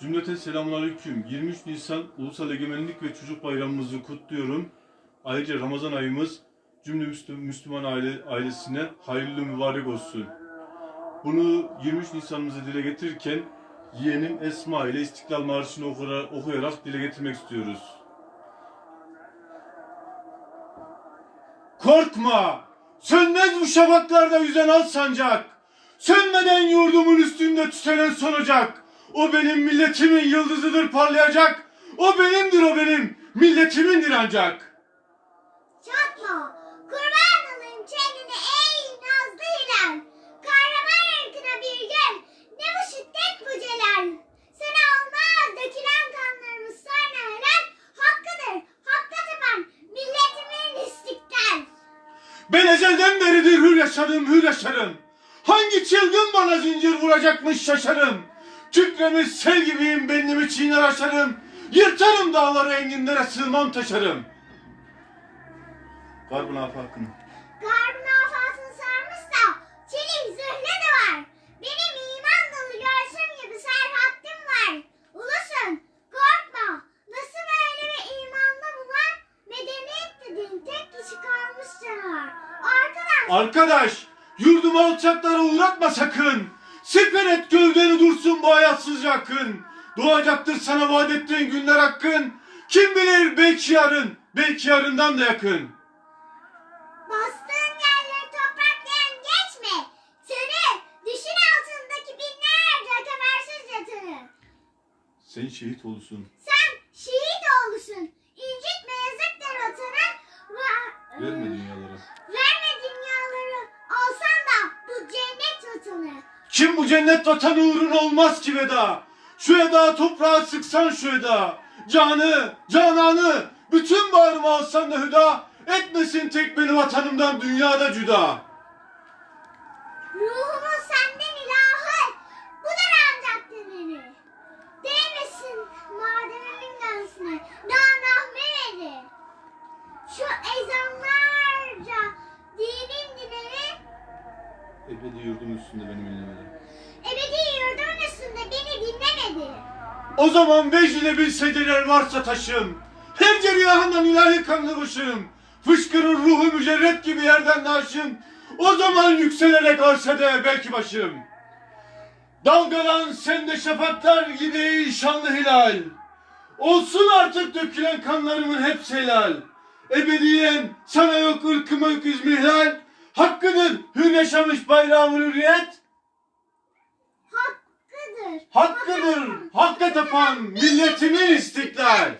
Cümleten selamünaleyküm. 23 Nisan Ulusal Egemenlik ve Çocuk Bayramımızı kutluyorum. Ayrıca Ramazan ayımız cümle Müslü- Müslüman aile, ailesine hayırlı mübarek olsun. Bunu 23 Nisan'ımızı dile getirirken yeğenim Esma ile İstiklal Marşı'nı okuyarak, dile getirmek istiyoruz. Korkma! Sönmez bu şafaklarda yüzen al sancak. Sönmeden yurdumun üstünde tütenen sonacak. O benim milletimin yıldızıdır parlayacak. O benimdir o benim, milletimindir ancak. Çatma, kurban olayım kendine ey nazlı hilal. Kahraman ırkına bir gel, ne bu şiddet bu celal. Sana olmaz dökülen kanlarımız sonra helal. Hakkıdır, hakka tapan milletimin istiklal. Ben ezelden beridir hür yaşadım, hür yaşarım. Hangi çılgın bana zincir vuracakmış şaşarım. Kükremiş sel gibiyim benimi çiğner aşarım. Yırtarım dağları enginlere sığmam taşarım. Garbın afakını. Garbın afasını sarmışsa çelik zırhlı da var. Benim iman dolu görsüm gibi serhattim var. Ulusun korkma nasıl böyle bir imanda bulan medeniyet dediğin tek kişi kalmış canavar. Arkadaş Arkadaş, yurdumu alçaklara uğratma sakın. Siper et gövdeni dursun bu hayatsız yakın. Doğacaktır sana vaat ettiğin günler hakkın. Kim bilir belki yarın, belki yarından da yakın. bastığın yerleri topraklayan geçme. Seni düşün altındaki binlerce temersiz yatırı. Sen şehit olursun. Sen şehit olmuşsun. İncitme yazıktır vatanı. Va- Kim bu cennet vatanı uğruna olmaz ki veda. Şu eda toprağa sıksan şu eda. Canı, cananı, bütün bağrıma alsan da hüda. Etmesin tek beni vatanımdan dünyada cüda. Ruhumun Ebedi yurdum üstünde benim inlemeden. ebedi yurdumun üstünde beni dinlemedi. O zaman vecdine bir seceler varsa taşım. Her ceryahandan ilahi kanlı başım. Fışkırır ruhu mücerret gibi yerden naşım. O zaman yükselerek arsede belki başım. Dalgalan sende şafaklar gibi şanlı hilal. Olsun artık dökülen kanlarımın hepsi helal. Ebediyen sana yok ırkıma öküz mihlal. Hakkıdır hür yaşamış bayrağımın hürriyet. Hakkıdır. Hakkıdır hakka tapan milletimin istiklal.